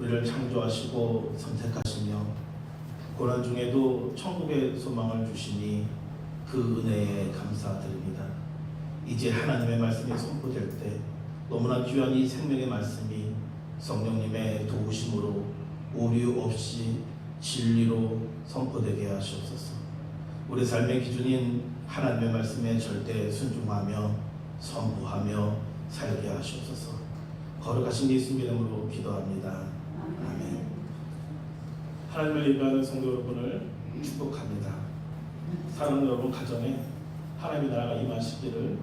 우리를 창조하시고 선택하시며 고난 중에도 천국의 소망을 주시니 그 은혜에 감사드립니다. 이제 하나님의 말씀이 선포될 때 너무나 귀한 이 생명의 말씀이 성령님의 도우심으로 오류 없이 진리로 선포되게 하시옵소서. 우리 삶의 기준인 하나님의 말씀에 절대 순종하며 선부하며 살게 하시옵소서. 거룩하신 예수 이름으로 기도합니다. 아멘. 하나님을 예배하는 성도 여러분을 축복합니다. 사랑하는 여러분 가정에 하나님의 나라가 임하시기를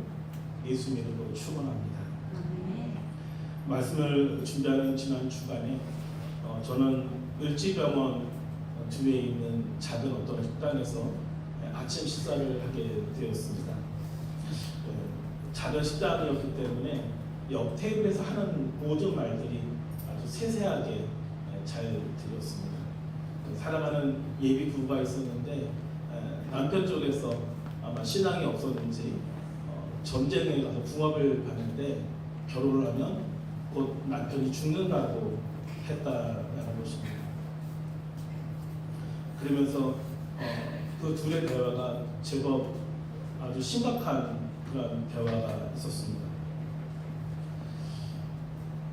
예수 이름으로 축원합니다. 말씀을 준비하는 지난 주간에 어, 저는 을지병원 뒤에 있는 작은 어떤 식당에서 아침 식사를 하게 되었습니다. 어, 작은 식당이었기 때문에 옆 테이블에서 하는 모든 말들이 아주 세세하게 잘 들렸습니다. 그 사랑하는 예비 부부가 있었는데 에, 남편 쪽에서 아마 신앙이 없었는지 어, 전쟁에 가서 궁합을 봤는데 결혼을 하면 곧 남편이 죽는다고 했다라는 것입니다. 그러면서 어, 그 둘의 대화가 제법 아주 심각한 그런 대화가 있었습니다.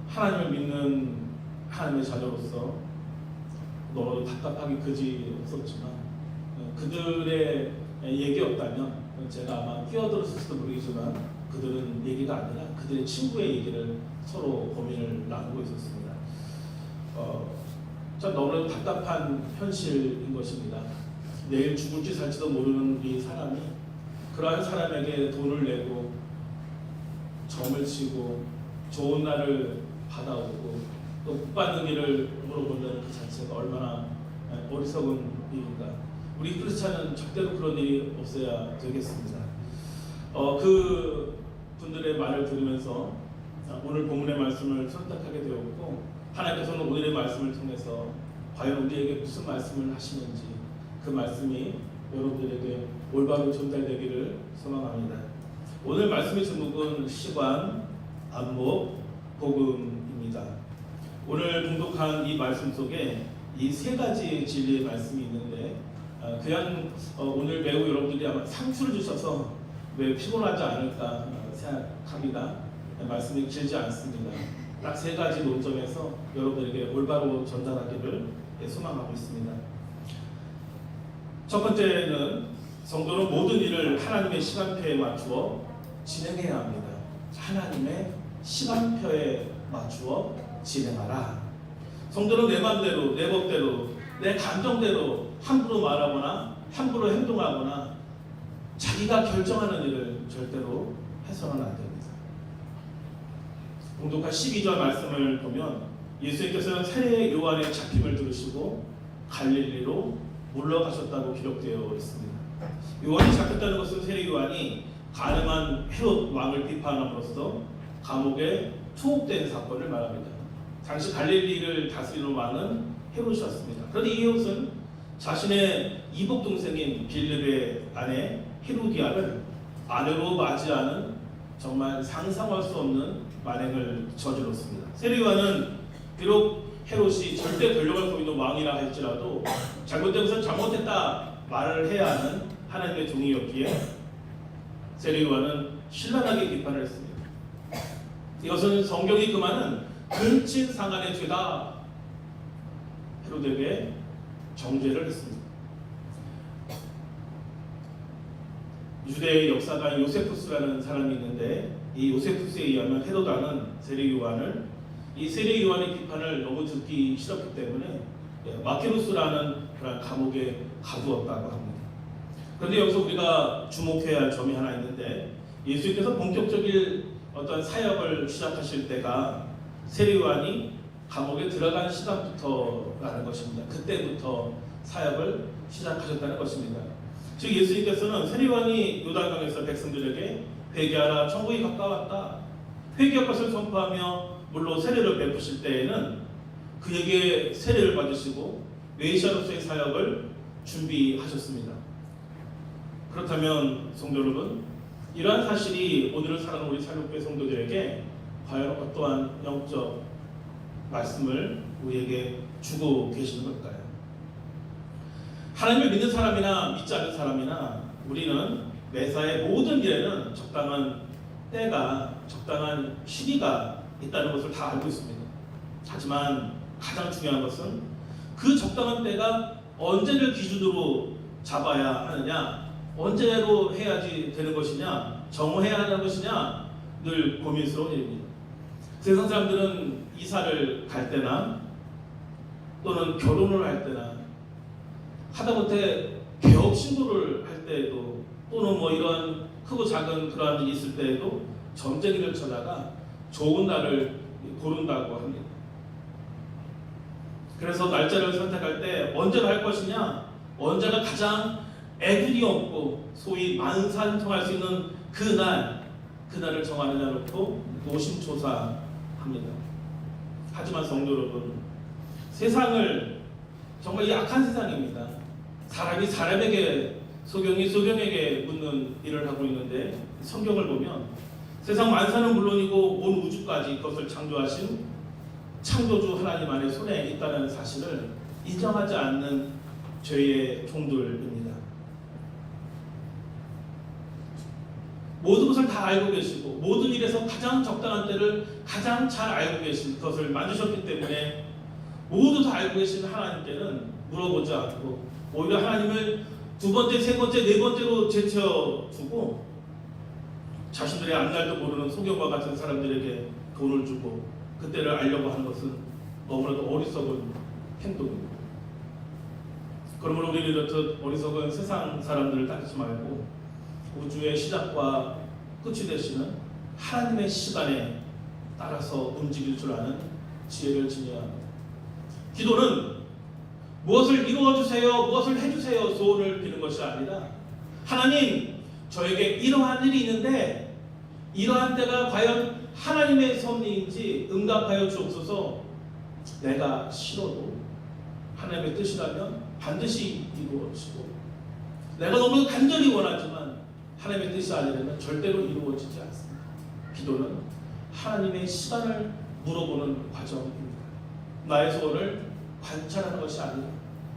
하나님을 믿는 하나님의 자녀로서 너무 답답하기 그지 없었지만 어, 그들의 얘기였다면 제가 아마 끼어들었을지도 모르겠지만 그들은 얘기가 아니라 그들의 친구의 얘기를 서로 고민을 나누고 있었습니다. 어, 참 너무나도 답답한 현실인 것입니다. 내일 죽을지 살지도 모르는 이 사람이 그러한 사람에게 돈을 내고 점을 치고 좋은 날을 받아오고 또 일을 물어본다는 그 자체가 얼마나 어리석은 일인가. 우리 크리스찬은 절대로 그런 일이 없어야 되겠습니다. 어, 그 분들의 말을 들으면서 오늘 본문의 말씀을 선택하게 되었고 하나님께서는 오늘의 말씀을 통해서 과연 우리에게 무슨 말씀을 하시는지 그 말씀이 여러분들에게 올바로 전달되기를 소망합니다. 오늘 말씀의 제목은 시관, 안목, 복음입니다. 오늘 공독한 이 말씀 속에 이 세 가지 진리의 말씀이 있는데 어, 그냥 어, 오늘 매우 여러분들이 아마 상추를 주셔서 왜 피곤하지 않을까 어, 생각합니다. 말씀이 길지 않습니다. 딱 세 가지 논점에서 여러분들에게 올바로 전달하기를 소망하고 있습니다. 첫 번째는 성도는 모든 일을 하나님의 시간표에 맞추어 진행해야 합니다. 하나님의 시간표에 맞추어 진행하라. 성도는 내 마음대로, 내 법대로, 내 감정대로 함부로 말하거나 함부로 행동하거나 자기가 결정하는 일을 절대로 해서는 안 됩니다. 공독한 12절 말씀을 보면 예수님께서는 세례 요한의 잡힘을 들으시고 갈릴리로 물러가셨다고 기록되어 있습니다. 요한이 잡혔다는 것은 세례 요한이 가늠한 헤롯 왕을 비판함으로써 감옥에 투옥된 사건을 말합니다. 당시 갈릴리를 다스리는 왕은 헤롯이었습니다. 그런데 이 헤롯은 자신의 이복 동생인 빌립의 아내 헤로디아를 아내로 맞이하는 정말 상상할 수 없는 만행을 저질렀습니다. 세리와는 비록 헤롯이 절대 권력을 갖고 있는 왕이라 할지라도 잘못된 것은 잘못했다 말을 해야 하는 하나님의 종이었기에 세리와는 신랄하게 비판을 했습니다. 이것은 성경이 그만은 근친상간의 죄다 헤로데에게 정죄를 했습니다. 유대의 역사가 요세푸스라는 사람이 있는데 이 요세푸스에 의하면 헤로다는 세례 요한을 이 세례 요한의 비판을 너무 듣기 싫었기 때문에 마케루스라는 그런 감옥에 가두었다고 합니다. 그런데 여기서 우리가 주목해야 할 점이 하나 있는데 예수님께서 본격적인 어떤 사역을 시작하실 때가 요한이 감옥에 들어간 시간부터라는 것입니다. 그때부터 사역을 시작하셨다는 것입니다. 즉 예수님께서는 세례요한이 요단강에서 백성들에게 회개하라 천국이 가까웠다 회개할 것을 선포하며 물론 세례를 베푸실 때에는 그에게 세례를 받으시고 메시아로서의 사역을 준비하셨습니다. 그렇다면 성도 여러분 이러한 사실이 오늘을 살아가는 우리 살육배 성도들에게 과연 어떠한 영적 말씀을 우리에게 주고 계시는 걸까요? 하나님을 믿는 사람이나 믿지 않는 사람이나 우리는 매사의 모든 일에는 적당한 때가 적당한 시기가 있다는 것을 다 알고 있습니다. 하지만 가장 중요한 것은 그 적당한 때가 언제를 기준으로 잡아야 하느냐, 언제로 해야지 되는 것이냐, 정오해야 하는 것이냐 늘 고민스러운 일입니다. 세상 사람들은 이사를 갈 때나 또는 결혼을 할 때나 하다못해 개업 신고를 할 때에도 또는 뭐 이런 크고 작은 그러한 일이 있을 때에도 점쟁이를 쳐다가 좋은 날을 고른다고 합니다. 그래서 날짜를 선택할 때 언제로 할 것이냐, 언제가 가장 애들이 없고 소위 만산통할 수 있는 그 날, 그날을 정하느냐 놓고 노심초사 합니다. 하지만 성도 여러분, 세상을 정말 약한 세상입니다. 사람이 사람에게 소경이 소경에게 묻는 일을 하고 있는데 성경을 보면 세상 만사는 물론이고 온 우주까지 그것을 창조하신 창조주 하나님 안에 손에 있다는 사실을 인정하지 않는 죄의 종들입니다. 모든 것을 다 알고 계시고 모든 일에서 가장 적당한 때를 가장 잘 알고 계신 것을 만드셨기 때문에 모두 다 알고 계신 하나님께는 물어보지 않고 오히려 하나님을 두 번째, 세 번째, 네 번째로 제쳐두고 자신들의 앞날도 모르는 소경과 같은 사람들에게 돈을 주고 그때를 알려고 하는 것은 너무나도 어리석은 행동입니다. 그러므로 우리는 이렇듯 어리석은 세상 사람들을 따르지 말고 우주의 시작과 끝이 되시는 하나님의 시간에 따라서 움직일 줄 아는 지혜를 지녀야 합니다. 기도는 무엇을 이루어 주세요, 무엇을 해 주세요 소원을 비는 것이 아니라 하나님 저에게 이러한 일이 있는데 이러한 때가 과연 하나님의 섭리인지 응답하여 주옵소서. 내가 싫어도 하나님의 뜻이라면 반드시 이루어지고 내가 너무 간절히 원하지만 하나님의 뜻이 아니라면 절대로 이루어지지 않습니다. 기도는 하나님의 시간을 물어보는 과정입니다. 나의 소원을 관찰하는 것이 아니라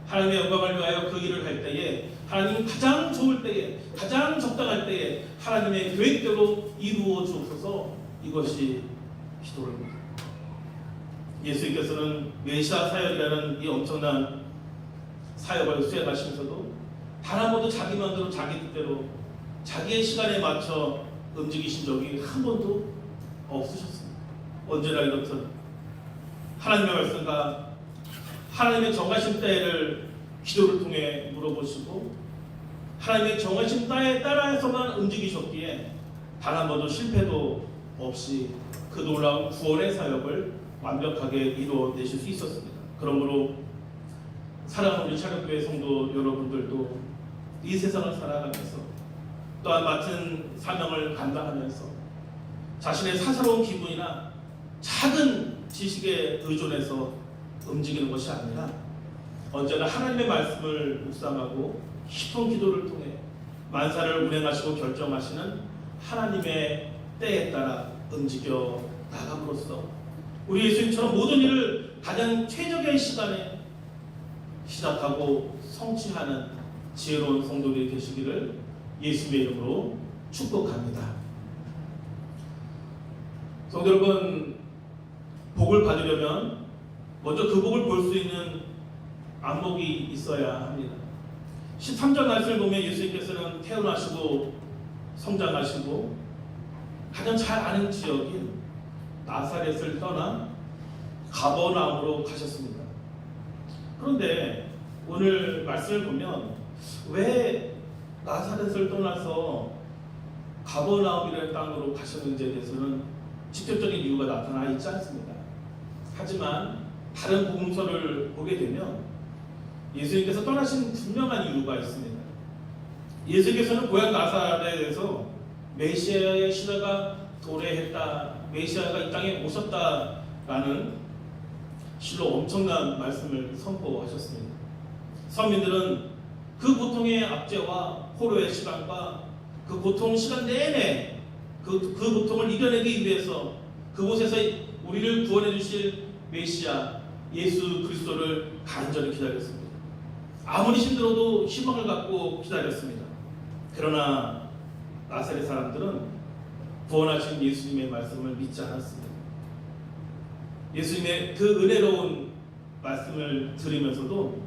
하나님의 영광을 위하여 그 일을 할 때에 하나님 가장 좋을 때에 가장 적당할 때에 하나님의 계획대로 이루어 주옵소서 이것이 기도입니다. 예수님께서는 메시아 사역이라는 이 엄청난 사역을 수행하시면서도 단 한 번도 자기 마음대로 자기 뜻대로 자기의 시간에 맞춰 움직이신 적이 한 번도 없으셨습니다. 언제나 이렇듯 하나님의 말씀과 하나님의 정하신 때를 기도를 통해 물어보시고 하나님의 정하신 때에 따라서만 움직이셨기에 단 한 번도 실패도 없이 그 놀라운 구원의 사역을 완벽하게 이루어내실 수 있었습니다. 그러므로 사랑하는 우리 차력교회 성도 여러분들도 이 세상을 살아가면서 또한 맡은 사명을 감당하면서 자신의 사사로운 기분이나 작은 지식에 의존해서 움직이는 것이 아니라 언제나 하나님의 말씀을 묵상하고 깊은 기도를 통해 만사를 운행하시고 결정하시는 하나님의 때에 따라 움직여 나감으로써 우리 예수님처럼 모든 일을 가장 최적의 시간에 시작하고 성취하는 지혜로운 성도들이 되시기를 예수님의 이름으로 축복합니다. 성도 여러분, 복을 받으려면 먼저 그 복을 볼 수 있는 안목이 있어야 합니다. 13절 말씀을 보면 예수님께서는 태어나시고 성장하시고 가장 잘 아는 지역인 나사렛을 떠나 가버나움으로 가셨습니다. 그런데 오늘 말씀을 보면 왜 나사렛을 떠나서 가버나움이라는 땅으로 가셨는지에 대해서는 직접적인 이유가 나타나 있지 않습니다. 하지만 다른 복음서를 보게 되면 예수님께서 떠나신 분명한 이유가 있습니다. 예수님께서는 고향 나사렛에서 메시아의 시대가 도래했다, 메시아가 이 땅에 오셨다라는 실로 엄청난 말씀을 선포하셨습니다. 서민들은 그 고통의 압제와 포로의 시간과 그 고통 시간 내내 그, 그 고통을 이겨내기 위해서 그곳에서 우리를 구원해 주실 메시아 예수 그리스도를 간절히 기다렸습니다. 아무리 힘들어도 희망을 갖고 기다렸습니다. 그러나 나사렛 사람들은 구원하신 예수님의 말씀을 믿지 않았습니다. 예수님의 그 은혜로운 말씀을 들으면서도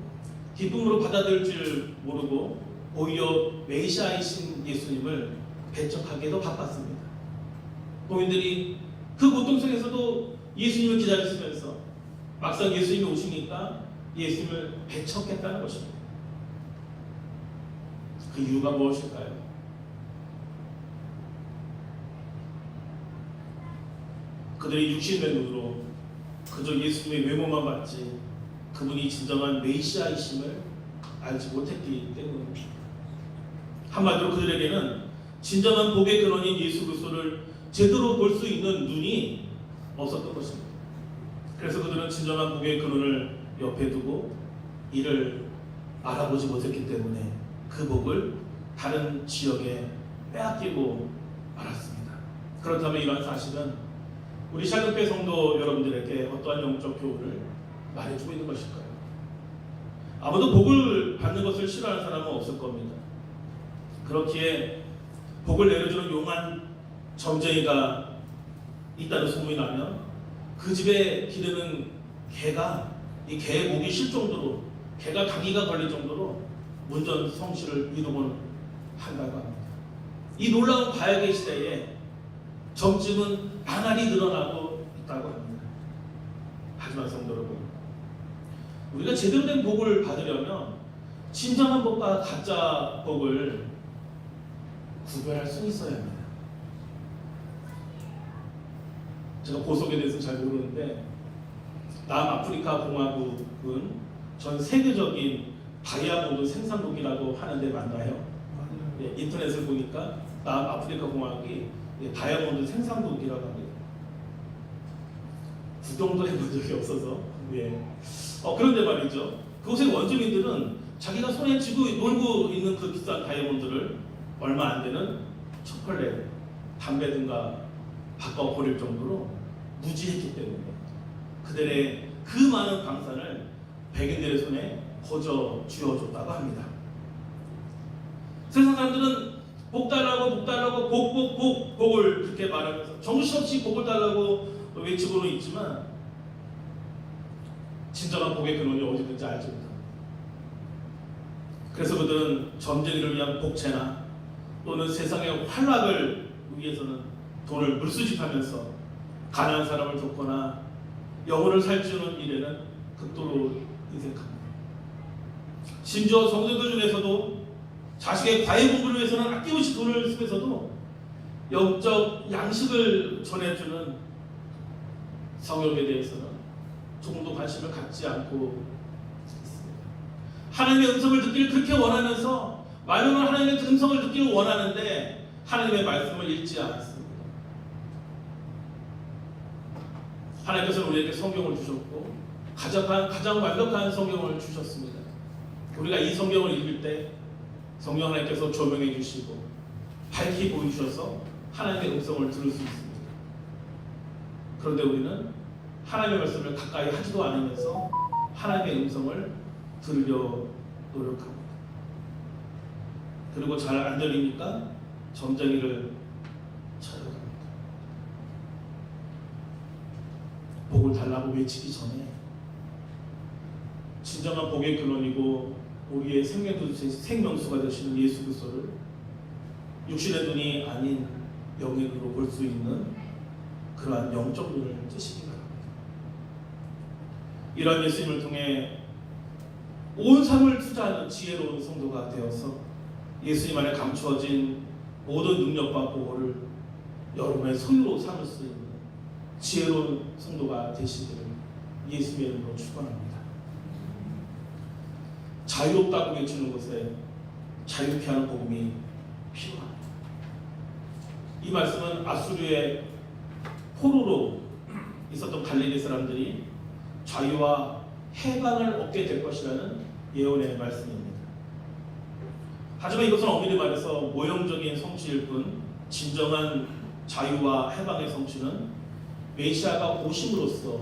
기쁨으로 받아들일 줄 모르고 오히려 메시아이신 예수님을 배척하기도 바빴습니다. 도민들이 그 고통 속에서도 예수님을 기다렸으면서 막상 예수님이 오시니까 예수님을 배척했다는 것입니다. 그 이유가 무엇일까요? 그들이 육신의 눈으로 그저 예수님의 외모만 봤지 그분이 진정한 메시아이심을 알지 못했기 때문입니다. 한마디로 그들에게는 진정한 복의 근원인 예수 그리스도를 제대로 볼 수 있는 눈이 없었던 것입니다. 그래서 그들은 진정한 복의 근원을 옆에 두고 이를 알아보지 못했기 때문에 그 복을 다른 지역에 빼앗기고 말았습니다. 그렇다면 이러한 사실은 우리 샬롯교 성도 여러분들에게 어떠한 영적 교훈을 말해주고 있는 것일까요? 아무도 복을 받는 것을 싫어하는 사람은 없을 겁니다. 그렇기에 복을 내려주는 용한 점쟁이가 있다는 소문이 나면 그 집에 기르는 개가 이 개의 목이 쉴 정도로 개가 가기가 걸릴 정도로 문전 성실을 이루곤 한다고 합니다. 이 놀라운 과학의 시대에 점증은 나날이 늘어나고 있다고 합니다. 하지만 성도 여러분, 우리가 제대로 된 복을 받으려면 진정한 복과 가짜 복을 구별할 수 있어야 합니다. 제가 보석에 대해서 잘 모르는데 남아프리카 공화국은 전 세계적인 다이아몬드 생산국이라고 하는데 맞나요? 예, 인터넷을 보니까 남아프리카 공화국이 예, 다이아몬드 생산국이라고 합니다. 구경도 해본 적이 없어서 예. 어, 그런데 말이죠. 그곳의 원주민들은 자기가 손에 쥐고 놀고 있는 그 비싼 다이아몬드를 얼마 안 되는 초콜릿, 담배 등과 바꿔 버릴 정도로 무지했기 때문에 그들의 그 많은 광산을 백인들의 손에 거저 쥐어줬다고 합니다. 세상 사람들은 복 달라고 복 달라고 복 복 복 복 을 그렇게 말하면서 정신없이 복을 달라고 외치고는 있지만 진정한 복의 근원이 어디 있는지 알지 못합니다. 그래서 그들은 점쟁이를 위한 복채나 또는 세상의 활락을 위해서는 돈을 물수집하면서 가난한 사람을 돕거나 영혼을 살찌우는 일에는 극도로 인색합니다. 심지어 성도들 중에서도 자식의 과외 공부를 위해서는 아낌없이 돈을 쓰면서도 영적 양식을 전해주는 성역에 대해서는 조금도 관심을 갖지 않고 있습니다. 하나님의 음성을 듣기를 그렇게 원하면서 말로는 하나님의 음성을 듣기를 원하는데 하나님의 말씀을 읽지 않습니다. 하나님께서는 우리에게 성경을 주셨고 가장, 가장 완벽한 성경을 주셨습니다. 우리가 이 성경을 읽을 때 성령 하나님께서 조명해 주시고 밝히 보여주셔서 하나님의 음성을 들을 수 있습니다. 그런데 우리는 하나님의 말씀을 가까이 하지도 않으면서 하나님의 음성을 들으려 노력합니다. 그리고 잘 안 들리니까 점쟁이를 찾아갑니다. 복을 달라고 외치기 전에 진정한 복의 근원이고 우리의 생명수, 생명수가 되시는 예수 그리스도를 육신의 눈이 아닌 영의 눈으로 볼 수 있는 그러한 영적 눈을 뜨시기 바랍니다. 이러한 예수님을 통해 온 삶을 투자하는 지혜로운 성도가 되어서 예수님 안에 감추어진 모든 능력과 보호를 여러분의 손으로 삼을 수 있는 지혜로운 성도가 되시기를 예수의 이름으로 축원합니다. 자유롭다고 외치는 것에 자유케 하는 복음이 필요합니다. 이 말씀은 아수르의 포로로 있었던 갈릴리 사람들이 자유와 해방을 얻게 될 것이라는 예언의 말씀입니다. 하지만 이것은 엄밀히 말해서 모형적인 성취일 뿐 진정한 자유와 해방의 성취는 메시아가 오심으로써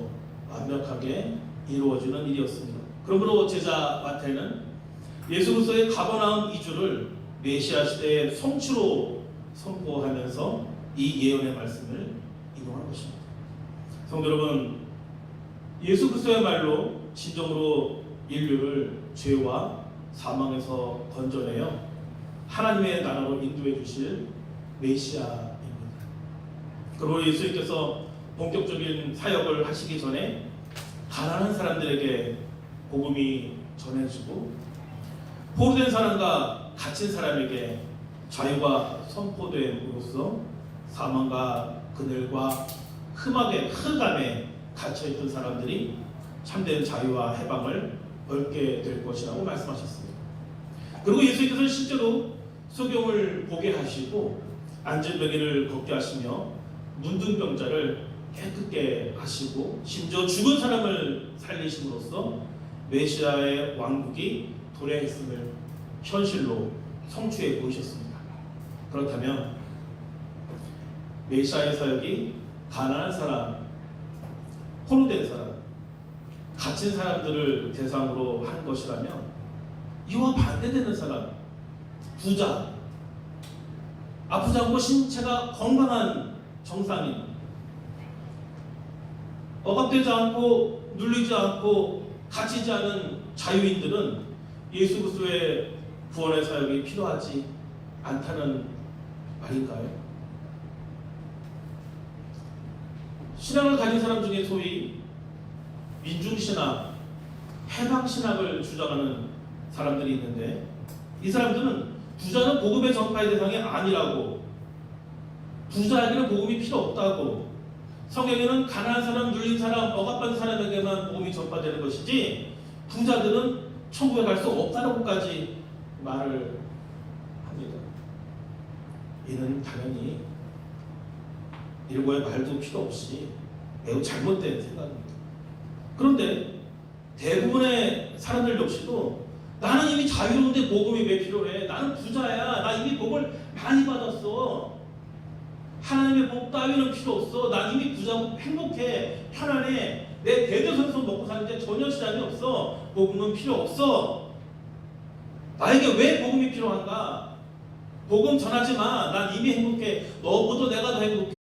완벽하게 이루어지는 일이었습니다. 그러므로 제자 마태는 예수 그리스도의 가버나움 이주를 메시아 시대의 성취로 선포하면서 이 예언의 말씀을 인용한 것입니다. 성도 여러분, 예수 그리스도의 말로 진정으로 인류를 죄와 사망에서 건져내어 하나님의 나라로 인도해 주실 메시아입니다. 그리고 예수님께서 본격적인 사역을 하시기 전에 가난한 사람들에게 복음이 전해지고 포로된 사람과 갇힌 사람에게 자유가 선포됨으로써 사망과 그늘과 흠악의 흑암에 갇혀있던 사람들이 참된 자유와 해방을 얻게 될 것이라고 말씀하셨습니다. 그리고 예수님께서는 실제로 소경을 보게 하시고 앉은 병이를 걷게 하시며 문둥 병자를 깨끗게 하시고 심지어 죽은 사람을 살리심으로써 메시아의 왕국이 도래했음을 현실로 성취해 보이셨습니다. 그렇다면 메시아의 사역이 가난한 사람, 포로된 사람, 갇힌 사람들을 대상으로 한 것이라면 이와 반대되는 사람, 부자, 아프지 않고 신체가 건강한 정상인, 억압되지 않고 눌리지 않고 갇히지 않은 자유인들은 예수 그리스도의 구원의 사역이 필요하지 않다는 말인가요? 신앙을 가진 사람 중에 소위 민중신학, 해방신학을 주장하는 사람들이 있는데 이 사람들은 부자는 복음의 전파의 대상이 아니라고 부자에게는 복음이 필요 없다고 성경에는 가난한 사람, 눌린 사람, 억압받은 사람에게만 복음이 전파되는 것이지 부자들은 천국에 갈 수 없다고까지 말을 합니다. 이는 당연히 일고의 말도 필요 없이 매우 잘못된 생각입니다. 그런데 대부분의 사람들 역시도 나는 이미 자유로운데 복음이 왜 필요해? 나는 부자야. 나 이미 복을 많이 받았어. 하나님의 복 따위는 필요 없어. 난 이미 부자고 행복해. 편안해. 내 대대손손 먹고 사는데 전혀 시장이 없어. 복음은 필요 없어. 나에게 왜 복음이 필요한가? 복음 전하지 마. 난 이미 행복해. 너보다 내가 더 행복해.